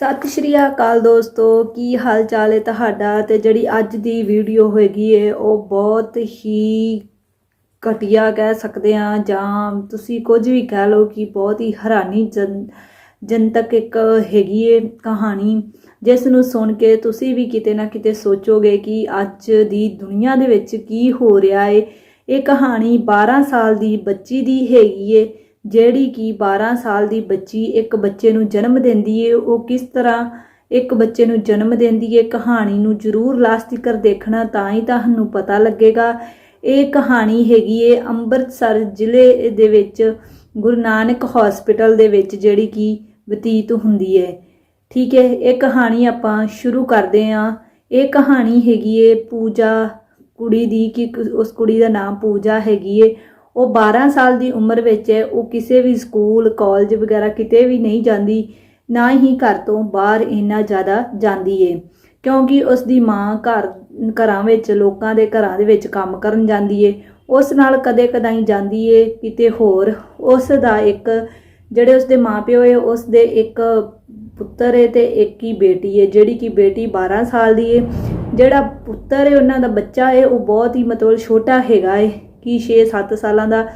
ਸਤਿ ਸ਼੍ਰੀ ਅਕਾਲ ਦੋਸਤੋ, ਕੀ ਹਾਲ ਚਾਲ ਹੈ ਤੁਹਾਡਾ? ਤੇ ਜਿਹੜੀ ਅੱਜ ਦੀ ਵੀਡੀਓ ਹੋਏਗੀ ਹੈ ਉਹ ਬਹੁਤ ਹੀ ਘਟੀਆ ਕਹਿ ਸਕਦੇ ਆ ਜਾਂ ਤੁਸੀਂ ਕੁਝ ਵੀ ਕਹਿ ਲਓ ਕਿ ਬਹੁਤ ਹੀ ਹੈਰਾਨੀ ਜਨ, ਜਨਤਕ ਇੱਕ ਹੈਗੀ ਹੈ ਕਹਾਣੀ। ਜਿਸ ਨੂੰ ਸੁਣ ਕੇ ਤੁਸੀਂ ਵੀ ਕਿਤੇ ਨਾ ਕਿਤੇ ਸੋਚੋਗੇ ਕਿ ਅੱਜ ਦੀ ਦੁਨੀਆ ਦੇ ਵਿੱਚ ਕੀ ਹੋ ਰਿਹਾ ਹੈ ਇਹ ਕਹਾਣੀ 12 ਸਾਲ ਦੀ ਬੱਚੀ ਦੀ ਹੈਗੀ ਹੈ ਜਿਹੜੀ ਕਿ 12 ਸਾਲ ਦੀ ਬੱਚੀ ਇੱਕ ਬੱਚੇ ਨੂੰ ਜਨਮ ਦਿੰਦੀ ਏ, ਉਹ ਕਿਸ ਤਰ੍ਹਾਂ ਇੱਕ ਬੱਚੇ ਨੂੰ ਜਨਮ ਦਿੰਦੀ ਏ, ਕਹਾਣੀ ਨੂੰ ਜ਼ਰੂਰ ਲਾਸਟ ਤੱਕ ਦੇਖਣਾ ਤਾਂ ਹੀ ਤੁਹਾਨੂੰ ਪਤਾ ਲੱਗੇਗਾ। ਇਹ ਕਹਾਣੀ ਹੈਗੀ ਏ ਅੰਮ੍ਰਿਤਸਰ ਜ਼ਿਲ੍ਹੇ ਦੇ ਵਿੱਚ, ਗੁਰੂ ਨਾਨਕ ਹਸਪੀਟਲ ਦੇ ਵਿੱਚ ਜਿਹੜੀ ਕਿ ਬਤੀਤ ਹੁੰਦੀ ਹੈ ਠੀਕ ਹੈ ਇਹ ਕਹਾਣੀ ਆਪਾਂ ਸ਼ੁਰੂ ਕਰਦੇ ਹਾਂ ਇਹ ਕਹਾਣੀ ਹੈਗੀ ਏ ਪੂਜਾ ਕੁੜੀ ਦੀ, ਕਿ ਉਸ ਕੁੜੀ ਦਾ ਨਾਮ ਪੂਜਾ ਹੈਗੀ ਏ। ਉਹ 12 ਸਾਲ ਦੀ ਉਮਰ ਵਿੱਚ ਹੈ, ਉਹ ਕਿਸੇ ਵੀ ਸਕੂਲ ਕਾਲਜ ਵਗੈਰਾ ਕਿਤੇ ਵੀ ਨਹੀਂ ਜਾਂਦੀ, ਨਾ ਹੀ ਘਰ ਤੋਂ ਬਾਹਰ ਇੰਨਾ ਜ਼ਿਆਦਾ ਜਾਂਦੀ ਏ। ਕਿਉਂਕਿ ਉਸ ਦੀ ਮਾਂ ਘਰ, ਘਰਾਂ ਵਿੱਚ, ਲੋਕਾਂ ਦੇ ਘਰਾਂ ਦੇ ਵਿੱਚ ਕੰਮ ਕਰਨ ਜਾਂਦੀ ਏ। ਉਸ ਨਾਲ ਕਦੇ ਕਦਾਈ ਜਾਂਦੀ ਏ, ਕਿਤੇ ਹੋਰ। ਉਸ ਦਾ ਇੱਕ, ਜਿਹੜੇ ਉਸ ਦੇ ਮਾਪਿਓ ਏ ਉਸ ਦੇ ਇੱਕ ਪੁੱਤਰ ਏ ਤੇ ਇੱਕ ਹੀ ਬੇਟੀ ਏ, ਜਿਹੜੀ ਕਿ ਬੇਟੀ 12 ਸਾਲ ਦੀ ਏ। ਜਿਹੜਾ ਪੁੱਤਰ ਏ, ਉਹਨਾਂ ਦਾ ਬੱਚਾ ਏ, ਉਹ ਬਹੁਤ ਹੀ ਮਤਲਬ ਛੋਟਾ ਹੈਗਾ ਏ। ਕਿ 6-7 ਸਾਲਾਂ ਦਾ,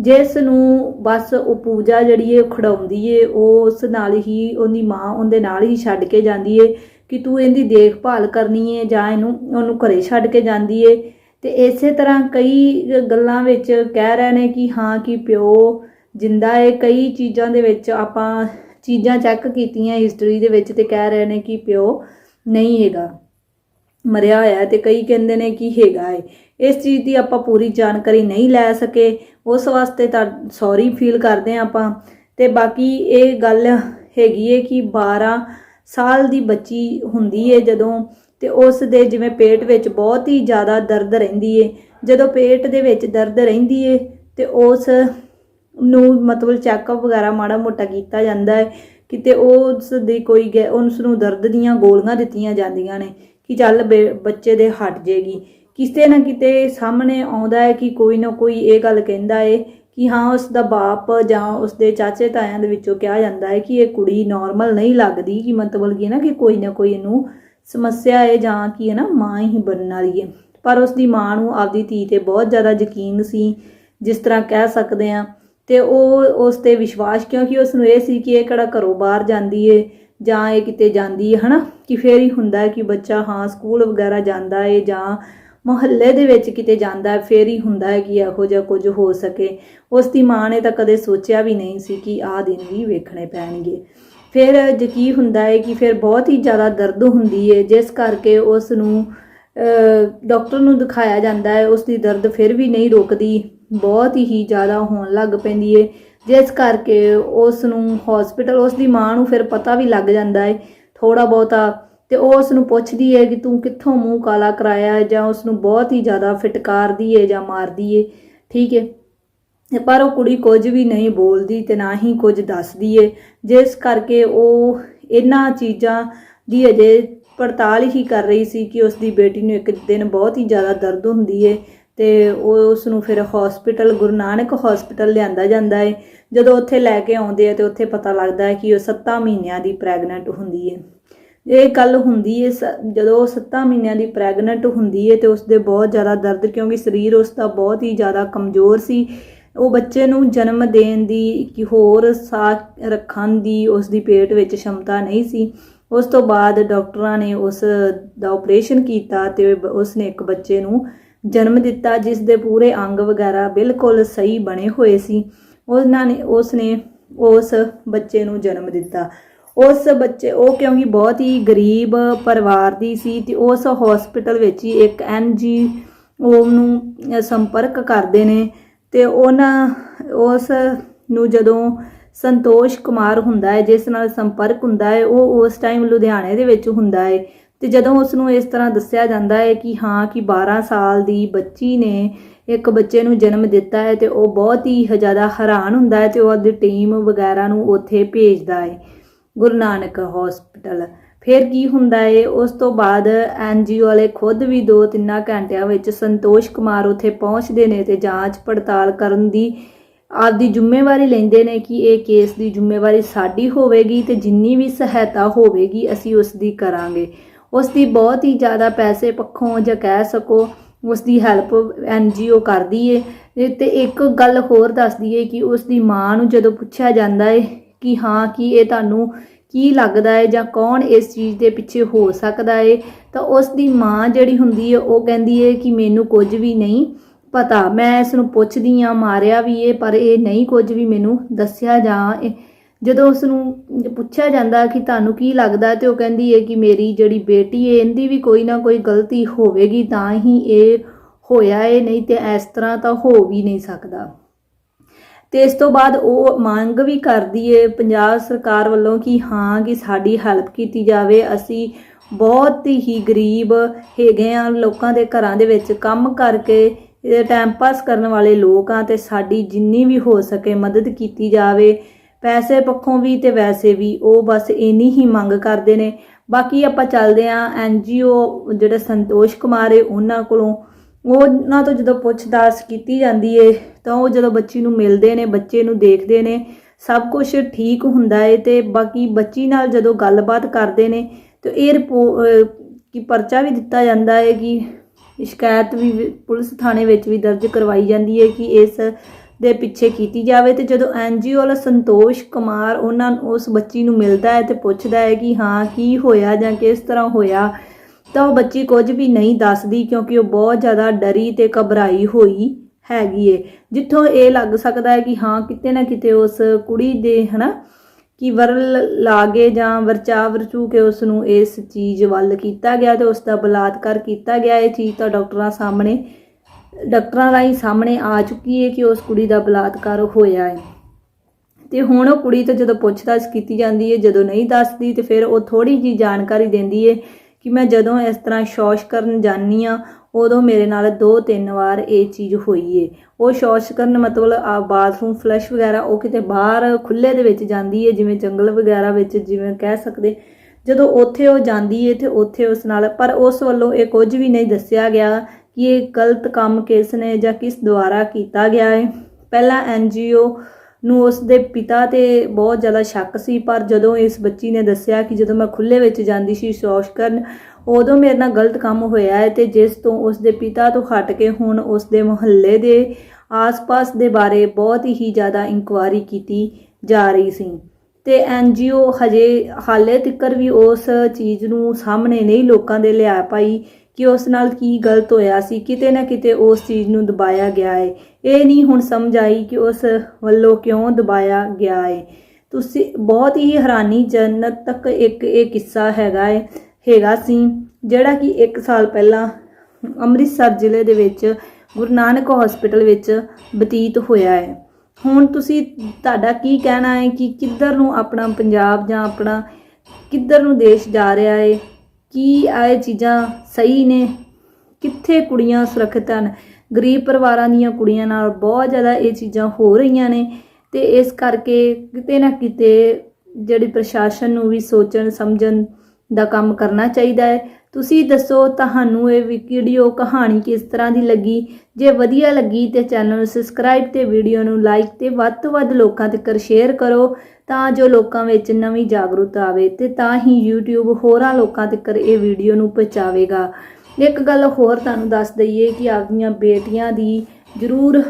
ਜਿਸ ਨੂੰ ਬਸ ਉਹ ਪੂਜਾ ਜਿਹੜੀ ਏ ਖੜਾਉਂਦੀ ਏ ਉਹ ਉਸ ਨਾਲ ਹੀ ਉਹਦੀ ਮਾਂ ਉਹਦੇ ਨਾਲ ਹੀ ਛੱਡ ਕੇ ਜਾਂਦੀ ਏ ਕਿ ਤੂੰ ਇਹਦੀ ਦੇਖਭਾਲ ਕਰਨੀ ਏ ਜਾਂ ਇਹਨੂੰ, ਉਹਨੂੰ ਘਰੇ ਛੱਡ ਕੇ ਜਾਂਦੀ ਏ। ਤੇ ਇਸੇ ਤਰ੍ਹਾਂ ਕਈ ਗੱਲਾਂ ਵਿੱਚ ਕਹਿ ਰਹੇ ਨੇ ਕਿ ਹਾਂ, ਕਿ ਪਿਓ ਜਿੰਦਾ ਏ, ਕਈ ਚੀਜ਼ਾਂ ਦੇ ਵਿੱਚ ਆਪਾਂ ਚੀਜ਼ਾਂ ਚੈੱਕ ਕੀਤੀਆਂ ਹਿਸਟਰੀ ਦੇ ਵਿੱਚ ਤੇ ਕਹਿ ਰਹੇ ਨੇ ਕਿ ਪਿਓ ਨਹੀਂ ਹੈਗਾ। ਮਰਿਆ ਹੋਇਆ ਹੈ ਤੇ ਕਈ ਕਹਿੰਦੇ ਨੇ ਕਿ ਹੈਗਾ ਏ ਇਸ ਚੀਜ਼ ਦੀ ਆਪਾਂ ਪੂਰੀ ਜਾਣਕਾਰੀ ਨਹੀਂ ਲੈ ਸਕੇ। ਉਸ ਵਾਸਤੇ ਤਾਂ ਸੌਰੀ ਫੀਲ ਕਰਦੇ ਹਾਂ ਆਪਾਂ। ਤੇ ਬਾਕੀ ਇਹ ਗੱਲ ਹੈਗੀ ਏ ਕਿ 12 ਸਾਲ ਦੀ ਬੱਚੀ ਹੁੰਦੀ ਏ ਜਦੋਂ ਤੇ ਉਸ ਦੇ ਜਿਵੇਂ ਪੇਟ ਵਿੱਚ ਬਹੁਤ ਹੀ ਜ਼ਿਆਦਾ ਦਰਦ ਰਹਿੰਦੀ ਏ ਜਦੋਂ ਪੇਟ ਦੇ ਵਿੱਚ ਦਰਦ ਰਹਿੰਦੀ ਏ ਤੇ ਉਸ ਨੂੰ ਮਤਲਬ ਚੈੱਕਅਪ ਵਗੈਰਾ ਮਾੜਾ ਮੋਟਾ ਕੀਤਾ ਜਾਂਦਾ ਹੈ। ਕਿਤੇ ਉਸ ਦੀ ਕੋਈ ਗੈ- ਉਸ ਨੂੰ ਦਰਦ ਦੀਆਂ ਗੋਲੀਆਂ ਦਿੱਤੀਆਂ ਜਾਂਦੀਆਂ ਨੇ ਕਿ ਚੱਲ ਬੇ- ਬੱਚੇ ਦੇ ਹਟ ਜੇਗੀ। ਕਿਤੇ ਨਾ ਕਿਤੇ ਸਾਹਮਣੇ ਆਉਂਦਾ ਹੈ ਕਿ ਕੋਈ ਨਾ ਕੋਈ ਇਹ ਗੱਲ ਕਹਿੰਦਾ ਹੈ ਕਿ ਹਾਂ, ਉਸ ਦਾ ਬਾਪ ਜਾਂ ਉਸ ਦੇ ਚਾਚੇ ਤਾਇਆਂ ਦੇ ਵਿੱਚੋਂ ਕਿਹਾ ਜਾਂਦਾ ਹੈ ਕਿ ਇਹ ਕੁੜੀ ਨਾਰਮਲ ਨਹੀਂ ਲੱਗਦੀ, ਕਿ ਮਤਲਬ ਕਿ ਨਾ ਕਿ ਕੋਈ ਨਾ ਕੋਈ ਇਹਨੂੰ ਸਮੱਸਿਆ ਹੈ ਜਾਂ ਕਿ ਹੈ ਨਾ ਮਾਂ ਹੀ ਬਣਨ ਵਾਲੀ ਹੈ ਪਰ ਉਸ ਦੀ ਮਾਂ ਨੂੰ ਆਪਦੀ ਧੀ ਤੇ ਬਹੁਤ ਜ਼ਿਆਦਾ ਯਕੀਨ ਸੀ, ਜਿਸ ਤਰ੍ਹਾਂ ਕਹਿ ਸਕਦੇ ਆ ਤੇ ਉਹ ਉਸ ਤੇ ਵਿਸ਼ਵਾਸ ਕਿਉਂਕਿ ਉਸ ਨੂੰ ਇਹ ਸੀ ਕਿ ਇਹ ਕਿਹੜਾ ਘਰੋਂ ਬਾਹਰ ਜਾਂਦੀ ਏ ਜਾਂ ਇਹ ਕਿਤੇ ਜਾਂਦੀ ਹੈ ਹਨਾ? ਕਿ ਫੇਰ ਹੀ ਹੁੰਦਾ ਕਿ ਬੱਚਾ ਹਾਂ ਸਕੂਲ ਵਗੈਰਾ ਜਾਂਦਾ ਏ ਜਾਂ ਮੁਹੱਲੇ ਦੇ ਵਿੱਚ ਕਿਤੇ ਜਾਂਦਾ ਹੈ ਫੇਰ ਹੀ ਹੁੰਦਾ ਹੈ ਕਿ ਇਹੋ ਜਿਹਾ ਕੁਝ ਹੋ ਸਕੇ। ਉਸ ਦੀ ਮਾਂ ਨੇ ਤਾਂ ਕਦੇ ਸੋਚਿਆ ਵੀ ਨਹੀਂ ਸੀ ਕਿ ਆਹ ਦਿਨ ਵੀ ਵੇਖਣੇ ਪੈਣਗੇ। ਫਿਰ ਯਕੀਨ ਹੁੰਦਾ ਹੈ ਕਿ ਫਿਰ ਬਹੁਤ ਹੀ ਜ਼ਿਆਦਾ ਦਰਦ ਹੁੰਦੀ ਹੈ ਜਿਸ ਕਰਕੇ ਉਸ ਨੂੰ ਅ, ਡਾਕਟਰ ਨੂੰ ਦਿਖਾਇਆ ਜਾਂਦਾ ਹੈ ਉਸ ਦੀ ਦਰਦ ਫਿਰ ਵੀ ਨਹੀਂ ਰੁਕਦੀ। ਬਹੁਤ ਹੀ ਜ਼ਿਆਦਾ ਹੋਣ ਲੱਗ ਪੈਂਦੀ ਹੈ ਜਿਸ ਕਰਕੇ ਉਸ ਨੂੰ ਹਸਪੀਟਲ ਉਸ ਦੀ ਮਾਂ ਨੂੰ ਫਿਰ ਪਤਾ ਵੀ ਲੱਗ ਜਾਂਦਾ ਹੈ ਥੋੜਾ ਬਹੁਤਾ ਤੇ ਉਹ ਉਸ ਨੂੰ ਪੁੱਛਦੀ ਹੈ ਕਿ ਤੂੰ ਕਿੱਥੋਂ ਮੂੰਹ ਕਾਲਾ ਕਰਾਇਆ ਜਾਂ ਉਸ ਨੂੰ ਬਹੁਤ ਹੀ ਜ਼ਿਆਦਾ ਫਟਕਾਰਦੀ ਹੈ ਜਾਂ ਮਾਰਦੀ ਏ। ਠੀਕ ਹੈ ਪਰ ਉਹ ਕੁੜੀ ਕੁਝ ਵੀ ਨਹੀਂ ਬੋਲਦੀ ਤੇ ਨਾ ਹੀ ਕੁਝ ਦੱਸਦੀ ਏ। ਜਿਸ ਕਰਕੇ ਉਹ ਇਹਨਾਂ ਚੀਜ਼ਾਂ ਦੀ ਅਜੇ ਪੜਤਾਲ ਹੀ ਕਰ ਰਹੀ ਸੀ ਕਿ ਉਸ ਦੀ ਬੇਟੀ ਨੂੰ ਇੱਕ ਦਿਨ ਬਹੁਤ ਹੀ ਜ਼ਿਆਦਾ ਦਰਦ ਹੁੰਦੀ ਏ ਤੇ ਉਹ ਉਸ ਨੂੰ ਫਿਰ ਹਸਪੀਟਲ ਗੁਰੂ ਨਾਨਕ ਹਸਪੀਟਲ ਲਿਆਂਦਾ ਜਾਂਦਾ ਹੈ ਜਦੋਂ ਉੱਥੇ ਲੈ ਕੇ ਆਉਂਦੇ ਆ ਤੇ ਉੱਥੇ ਪਤਾ ਲੱਗਦਾ ਹੈ ਕਿ ਉਹ 7 ਮਹੀਨਿਆਂ ਦੀ ਪ੍ਰੈਗਨੈਂਟ ਹੁੰਦੀ ਹੈ ਇਹ ਗੱਲ ਹੁੰਦੀ ਹੈ ਸ- ਜਦੋਂ ਉਹ 7 ਮਹੀਨਿਆਂ ਦੀ ਪ੍ਰੈਗਨੈਂਟ ਹੁੰਦੀ ਹੈ ਤੇ ਉਸ ਦੇ ਬਹੁਤ ਜ਼ਿਆਦਾ ਦਰਦ, ਕਿਉਂਕਿ ਸਰੀਰ ਉਸ ਦਾ ਬਹੁਤ ਹੀ ਜ਼ਿਆਦਾ ਕਮਜ਼ੋਰ ਸੀ। ਉਹ ਬੱਚੇ ਨੂੰ ਜਨਮ ਦੇਣ ਦੀ ਕਿ ਹੋਰ ਸਾਹ ਰੱਖਣ ਦੀ ਉਸ ਦੀ ਪੇਟ ਵਿੱਚ ਸ਼ਮਤਾ ਨਹੀਂ ਸੀ। ਉਸ ਤੋਂ ਬਾਅਦ ਡਾਕਟਰਾਂ ਨੇ ਉਸ ਦਾ ਆਪਰੇਸ਼ਨ ਕੀਤਾ ਤੇ ਉਸ ਨੇ ਇੱਕ ਬੱਚੇ ਨੂੰ ਜਨਮ ਦਿੱਤਾ, ਜਿਸ ਦੇ ਪੂਰੇ ਅੰਗ ਵਗੈਰਾ ਬਿਲਕੁਲ ਸਹੀ ਬਣੇ ਹੋਏ ਸੀ। ਉਹਨਾਂ ਨੇ, ਉਸ ਨੇ ਉਸ ਬੱਚੇ ਨੂੰ ਜਨਮ ਦਿੱਤਾ। ਉਸ ਬੱਚੇ, ਉਹ ਕਿਉਂਕਿ ਬਹੁਤ ਹੀ ਗਰੀਬ ਪਰਿਵਾਰ ਦੀ ਸੀ ਤੇ ਉਸ ਹਸਪੀਟਲ ਵਿੱਚ ਹੀ ਇੱਕ ਐਨਜੀ ਨੂੰ ਸੰਪਰਕ ਕਰਦੇ ਨੇ ਤੇ ਉਹਨਾਂ, ਉਸ ਨੂੰ ਜਦੋਂ ਸੰਤੋਸ਼ ਕੁਮਾਰ ਹੁੰਦਾ ਹੈ, ਜਿਸ ਨਾਲ ਸੰਪਰਕ ਹੁੰਦਾ ਹੈ, ਉਹ ਉਸ ਟਾਈਮ ਲੁਧਿਆਣੇ ਦੇ ਵਿੱਚ ਹੁੰਦਾ ਹੈ। ਤੇ ਜਦੋਂ ਉਸ ਨੂੰ ਇਸ ਤਰ੍ਹਾਂ ਦੱਸਿਆ ਜਾਂਦਾ ਹੈ ਕਿ ਹਾਂ, ਕਿ 12 ਸਾਲ ਦੀ ਬੱਚੀ ਨੇ ਇੱਕ ਬੱਚੇ ਨੂੰ ਜਨਮ ਦਿੱਤਾ ਹੈ ਤੇ ਉਹ ਬਹੁਤ ਹੀ ਜ਼ਿਆਦਾ ਹੈਰਾਨ ਹੁੰਦਾ ਹੈ ਤੇ ਉਹ ਆਪਣੀ ਟੀਮ ਵਗੈਰਾ ਨੂੰ ਉੱਥੇ ਭੇਜਦਾ ਹੈ, ਗੁਰੂ ਨਾਨਕ ਹਸਪੀਟਲ ਫਿਰ ਕੀ ਹੁੰਦਾ ਏ ਉਸ ਤੋਂ ਬਾਅਦ ਐਨਜੀਓ ਵਾਲੇ ਖੁਦ ਵੀ 2-3 ਘੰਟਿਆਂ ਵਿੱਚ ਸੰਤੋਸ਼ ਕੁਮਾਰ ਉੱਥੇ ਪਹੁੰਚਦੇ ਨੇ ਤੇ ਜਾਂਚ ਪੜਤਾਲ ਕਰਨ ਦੀ ਆਪਦੀ ਜ਼ਿੰਮੇਵਾਰੀ ਲੈਂਦੇ ਨੇ ਕਿ ਇਹ ਕੇਸ ਦੀ ਜ਼ਿੰਮੇਵਾਰੀ ਸਾਡੀ ਹੋਵੇਗੀ ਤੇ ਜਿੰਨੀ ਵੀ ਸਹਾਇਤਾ ਹੋਵੇਗੀ ਅਸੀਂ ਉਸ ਦੀ ਕਰਾਂਗੇ। ਉਸ ਦੀ ਬਹੁਤ ਹੀ ਜ਼ਿਆਦਾ ਪੈਸੇ ਪੱਖੋਂ ਜਾਂ ਕਹਿ ਸਕੋ ਉਸ ਦੀ ਹੈਲਪ ਐਨਜੀਓ ਕਰਦੀ ਏ। ਤੇ- ਇੱਕ ਗੱਲ ਹੋਰ ਦੱਸਦੀ ਏ ਕਿ ਉਸ ਦੀ ਮਾਂ ਨੂੰ ਜਦੋਂ ਪੁੱਛਿਆ ਜਾਂਦਾ ਏ ਕਿ ਹਾਂ, ਕਿ ਇਹ ਤੁਹਾਨੂੰ ਕੀ ਲੱਗਦਾ ਹੈ ਜਾਂ ਕੌਣ ਇਸ ਚੀਜ਼ ਦੇ ਪਿੱਛੇ ਹੋ ਸਕਦਾ ਹੈ ਤਾਂ ਉਸ ਦੀ ਮਾਂ ਜਿਹੜੀ ਹੁੰਦੀ ਹੈ ਉਹ ਕਹਿੰਦੀ ਹੈ ਕਿ ਮੈਨੂੰ ਕੁਝ ਵੀ ਨਹੀਂ ਪਤਾ। ਮੈਂ ਇਸ ਨੂੰ ਪੁੱਛਦੀ ਆ, ਮਾਰਿਆ ਵੀ ਇਹ ਪਰ ਇਹ ਨਹੀਂ ਕੁਝ ਵੀ ਮੈਨੂੰ ਦੱਸਿਆ ਜਾਂ ਜਦੋਂ ਉਸ ਨੂੰ ਪੁੱਛਿਆ ਜਾਂਦਾ ਕਿ ਤੁਹਾਨੂੰ ਕੀ ਲੱਗਦਾ ਤੇ ਉਹ ਕਹਿੰਦੀ ਹੈ ਕਿ ਮੇਰੀ ਜਿਹੜੀ ਬੇਟੀ ਹੈ ਇਹਦੀ ਵੀ ਕੋਈ ਨਾ ਕੋਈ ਗਲਤੀ ਹੋਵੇਗੀ, ਤਾਂ ਹੀ ਇਹ ਹੋਇਆ ਹੈ ਨਹੀਂ ਤੇ ਇਸ ਤਰ੍ਹਾਂ ਤਾਂ ਹੋ ਵੀ ਨਹੀਂ ਸਕਦਾ। ਤੇ ਇਸ ਤੋਂ ਬਾਅਦ ਉਹ ਮੰਗ ਵੀ ਕਰਦੀ ਏ ਪੰਜਾਬ ਸਰਕਾਰ ਵੱਲੋਂ ਕਿ ਹਾਂ, ਕਿ ਸਾਡੀ ਹੈਲਪ ਕੀਤੀ ਜਾਵੇ। ਅਸੀਂ ਬਹੁਤ ਹੀ ਗਰੀਬ ਹੈਗੇ ਆ, ਲੋਕਾਂ ਦੇ ਘਰਾਂ ਦੇ ਵਿੱਚ ਕੰਮ ਕਰਕੇ ਟਾਈਮ ਪਾਸ ਕਰਨ ਵਾਲੇ ਲੋਕ ਆ ਤੇ ਸਾਡੀ ਜਿੰਨੀ ਵੀ ਹੋ ਸਕੇ ਮਦਦ ਕੀਤੀ ਜਾਵੇ। ਪੈਸੇ ਪੱਖੋਂ ਵੀ ਤੇ ਵੈਸੇ ਵੀ, ਉਹ ਬਸ ਇੰਨੀ ਹੀ ਮੰਗ ਕਰਦੇ ਨੇ। ਬਾਕੀ ਆਪਾਂ ਚੱਲਦੇ ਆ ਐਨਜੀਓ ਜਿਹੜਾ ਸੰਤੋਸ਼ ਕੁਮਾਰ ਏ, ਉਹਨਾਂ ਕੋਲੋਂ। ਉਹਨਾਂ ਤੋਂ ਜਦੋਂ ਪੁੱਛਦਾਸ ਕੀਤੀ ਜਾਂਦੀ ਏ, ਤਾਂ ਉਹ ਜਦੋਂ ਬੱਚੀ ਨੂੰ ਮਿਲਦੇ ਨੇ, ਬੱਚੇ ਨੂੰ ਦੇਖਦੇ ਨੇ, ਸਭ ਕੁਝ ਠੀਕ ਹੁੰਦਾ ਏ ਤੇ ਬਾਕੀ ਬੱਚੀ ਨਾਲ ਜਦੋਂ ਗੱਲਬਾਤ ਕਰਦੇ ਨੇ, ਤੇ ਇਹ ਰਿਪੋ- ਕਿ ਪਰਚਾ ਵੀ ਦਿੱਤਾ ਜਾਂਦਾ ਹੈ ਕਿ ਸ਼ਿਕਾਇਤ ਵੀ ਪੁਲਿਸ ਥਾਣੇ ਵਿੱਚ ਵੀ ਦਰਜ ਕਰਵਾਈ ਜਾਂਦੀ ਹੈ ਕਿ ਇਸ ਦੇ ਪਿੱਛੇ ਕੀਤੀ ਜਾਵੇ ਤੇ ਜਦੋਂ ਐਨਜੀਓ ਵਾਲਾ ਸੰਤੋਸ਼ ਕੁਮਾਰ ਉਹਨਾਂ ਨੂੰ- ਉਸ ਬੱਚੀ ਨੂੰ ਮਿਲਦਾ ਹੈ ਤੇ ਪੁੱਛਦਾ ਹੈ ਕਿ ਹਾਂ, ਕੀ ਹੋਇਆ ਜਾਂ ਕਿਸ ਤਰ੍ਹਾਂ ਹੋਇਆ, ਤਾਂ ਉਹ ਬੱਚੀ ਕੁਝ ਵੀ ਨਹੀਂ ਦੱਸਦੀ ਕਿਉਂਕਿ ਉਹ ਬਹੁਤ ਜ਼ਿਆਦਾ ਡਰੀ ਤੇ ਘਬਰਾਈ ਹੋਈ ਹੈਗੀ ਏ। ਜਿੱਥੋਂ ਇਹ ਲੱਗ ਸਕਦਾ ਹੈ ਕਿ ਹਾਂ, ਕਿਤੇ ਨਾ ਕਿਤੇ ਉਸ ਕੁੜੀ ਦੇ, ਹਨਾ, ਕਿ ਵਰਲ ਲਾਗੇ ਜਾਂ ਵਰਚਾ ਵਰਚੂ ਕੇ ਉਸ ਨੂੰ ਇਸ ਚੀਜ਼ ਵੱਲ ਕੀਤਾ ਗਿਆ ਤੇ ਉਸ ਦਾ ਬਲਾਤਕਾਰ ਕੀਤਾ ਗਿਆ। ਇਹ ਚੀਜ਼ ਤਾਂ ਡਾਕਟਰਾਂ ਸਾਹਮਣੇ ਡਾਕਟਰਾਂ ਰਾਹੀਂ ਸਾਹਮਣੇ ਆ ਚੁੱਕੀ ਹੈ ਕਿ ਉਸ ਕੁੜੀ ਦਾ ਬਲਾਤਕਾਰ ਹੋਇਆ ਹੈ ਤੇ ਹੁਣ ਉਹ ਕੁੜੀ ਤੋਂ ਜਦੋਂ ਪੁੱਛਤਾਛ ਕੀਤੀ ਜਾਂਦੀ ਹੈ ਜਦੋਂ ਨਹੀਂ ਦੱਸਦੀ ਤੇ ਫਿਰ ਉਹ ਥੋੜੀ ਜੀ ਜਾਣਕਾਰੀ ਦਿੰਦੀ ਹੈ ਕਿ ਮੈਂ ਜਦੋਂ ਇਸ ਤਰ੍ਹਾਂ ਸ਼ੌਸ਼ ਕਰਨ ਜਾਨੀ ਆ, ਉਦੋਂ ਮੇਰੇ ਨਾਲ ਦੋ ਤਿੰਨ ਵਾਰ ਇਹ ਚੀਜ਼ ਹੋਈ ਏ। ਉਹ ਸ਼ੌਸ਼ ਕਰਨ ਮਤਲਬ ਆ ਬਾਥਰੂਮ ਫਲਸ਼ ਵਗੈਰਾ ਉਹ ਕਿਤੇ ਬਾਹਰ ਖੁੱਲੇ ਦੇ ਵਿੱਚ ਜਾਂਦੀ ਏ, ਜਿਵੇਂ ਜੰਗਲ ਵਗੈਰਾ ਵਿੱਚ ਜਿਵੇਂ ਕਹਿ ਸਕਦੇ। ਜਦੋਂ ਉੱਥੇ ਉਹ ਜਾਂਦੀ ਏ ਤੇ ਉੱਥੇ ਉਸ ਨਾਲ, ਪਰ ਉਸ ਵੱਲੋਂ ਇਹ ਕੁਝ ਵੀ ਨਹੀਂ ਦੱਸਿਆ ਗਿਆ ਕਿ ਇਹ ਗਲਤ ਕੰਮ ਕਿਸ ਨੇ ਜਾਂ ਕਿਸ ਦੁਆਰਾ ਕੀਤਾ ਗਿਆ ਹੈ। ਪਹਿਲਾਂ ਐਨਜੀਓ ਨੂੰ ਉਸ ਦੇ ਪਿਤਾ ਤੇ ਬਹੁਤ ਜ਼ਿਆਦਾ ਸ਼ੱਕ ਸੀ, ਪਰ ਜਦੋਂ ਇਸ ਬੱਚੀ ਨੇ ਦੱਸਿਆ ਕਿ ਜਦੋਂ ਮੈਂ ਖੁੱਲੇ ਵਿੱਚ ਜਾਂਦੀ ਸੀ ਸ਼ੌਸ਼ ਕਰਨ, ਉਦੋਂ ਮੇਰੇ ਨਾਲ ਗਲਤ ਕੰਮ ਹੋਇਆ ਹੈ ਤੇ ਜਿਸ ਤੋਂ ਉਸ ਦੇ ਪਿਤਾ ਤੋਂ ਹਟ ਕੇ ਹੁਣ ਉਸ ਦੇ ਮੁਹੱਲੇ ਦੇ ਆਸ-ਪਾਸ ਦੇ ਬਾਰੇ ਬਹੁਤ ਹੀ ਜ਼ਿਆਦਾ ਇਨਕੁਆਰੀ ਕੀਤੀ ਜਾ ਰਹੀ ਸੀ। ਤੇ ਐਨਜੀਓ ਹਜੇ ਹਾਲੇ ਤੱਕਰ ਵੀ ਉਸ ਚੀਜ਼ ਨੂੰ ਸਾਹਮਣੇ ਨਹੀਂ ਲੋਕਾਂ ਦੇ ਲਿਆ ਪਾਈ ਕਿ ਉਸ ਨਾਲ ਕੀ ਗਲਤ ਹੋਇਆ ਸੀ, ਕਿਤੇ ਨਾ ਕਿਤੇ ਉਸ ਚੀਜ਼ ਨੂੰ ਦਬਾਇਆ ਗਿਆ ਹੈ ਇਹ ਨਹੀਂ ਹੁਣ ਸਮਝ ਆਈ ਕਿ ਉਸ ਵੱਲੋਂ ਕਿਉਂ ਦਬਾਇਆ ਗਿਆ ਹੈ ਤੁਸੀਂ ਬਹੁਤ ਹੀ ਹੈਰਾਨੀਜਨਕ ਤੱਕ ਇੱਕ ਇਹ ਕਿੱਸਾ ਹੈਗਾ ਹੈ ਹੈਗਾ ਸੀ, ਜਿਹੜਾ ਕਿ 1 ਸਾਲ ਪਹਿਲਾਂ ਅੰਮ੍ਰਿਤਸਰ ਜ਼ਿਲ੍ਹੇ ਦੇ ਵਿੱਚ ਗੁਰੂ ਨਾਨਕ ਹਸਪੀਟਲ ਵਿੱਚ ਬਤੀਤ ਹੋਇਆ ਹੈ ਹੁਣ ਤੁਸੀਂ ਤੁਹਾਡਾ ਕੀ ਕਹਿਣਾ ਹੈ ਕਿ ਕਿੱਧਰ ਨੂੰ ਆਪਣਾ ਪੰਜਾਬ ਜਾਂ ਆਪਣਾ ਕਿੱਧਰ ਨੂੰ ਦੇਸ਼ ਜਾ ਰਿਹਾ ਹੈ ਕੀ ਇਹ ਚੀਜ਼ਾਂ ਸਹੀ ਨੇ? ਕਿੱਥੇ ਕੁੜੀਆਂ ਸੁਰੱਖਿਅਤ ਹਨ? ਗਰੀਬ ਪਰਿਵਾਰਾਂ ਦੀਆਂ ਕੁੜੀਆਂ ਨਾਲ ਬਹੁਤ ਜ਼ਿਆਦਾ ਇਹ ਚੀਜ਼ਾਂ ਹੋ ਰਹੀਆਂ ਨੇ ਤੇ ਇਸ ਕਰਕੇ ਕਿਤੇ ਨਾ ਕਿਤੇ ਜਿਹੜੀ ਪ੍ਰਸ਼ਾਸਨ ਨੂੰ ਵੀ ਸੋਚਣ, ਸਮਝਣ ਦਾ ਕੰਮ ਕਰਨਾ ਚਾਹੀਦਾ ਹੈ। ਤੁਸੀਂ ਦੱਸੋ ਤੁਹਾਨੂੰ ਇਹ ਵੀਡੀਓ ਕਹਾਣੀ ਕਿਸ ਤਰ੍ਹਾਂ ਦੀ ਲੱਗੀ? ਜੇ ਵਧੀਆ ਲੱਗੀ ਤੇ ਚੈਨਲ ਨੂੰ ਸਬਸਕ੍ਰਾਈਬ ਤੇ ਵੀਡੀਓ ਨੂੰ ਲਾਈਕ ਤੇ ਵੱਧ ਤੋਂ ਵੱਧ ਲੋਕਾਂ ਤੱਕ ਸ਼ੇਅਰ ਕਰੋ ਤਾਂ ਜੋ ਲੋਕਾਂ ਵਿੱਚ ਨਵੀਂ ਜਾਗਰੂਕਤਾ ਆਵੇ ਤੇ ਤਾਂ ਹੀ YouTube ਹੋਰਾਂ ਲੋਕਾਂ ਤੱਕ ਇਹ ਵੀਡੀਓ ਨੂੰ ਪਹੁੰਚਾਵੇਗਾ। ਇੱਕ ਗੱਲ ਹੋਰ ਤੁਹਾਨੂੰ ਦੱਸ ਦਈਏ ਕਿ ਆਪਣੀਆਂ ਬੇਟੀਆਂ ਦੀ ਜ਼ਰੂਰ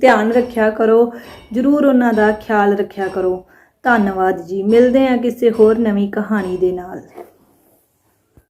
ਧਿਆਨ ਰੱਖਿਆ ਕਰੋ, ਜ਼ਰੂਰ ਉਹਨਾਂ ਦਾ ਖਿਆਲ ਰੱਖਿਆ ਕਰੋ। ਧੰਨਵਾਦ ਜੀ, ਮਿਲਦੇ ਹਾਂ ਕਿਸੇ ਹੋਰ ਨਵੀਂ ਕਹਾਣੀ ਦੇ ਨਾਲ।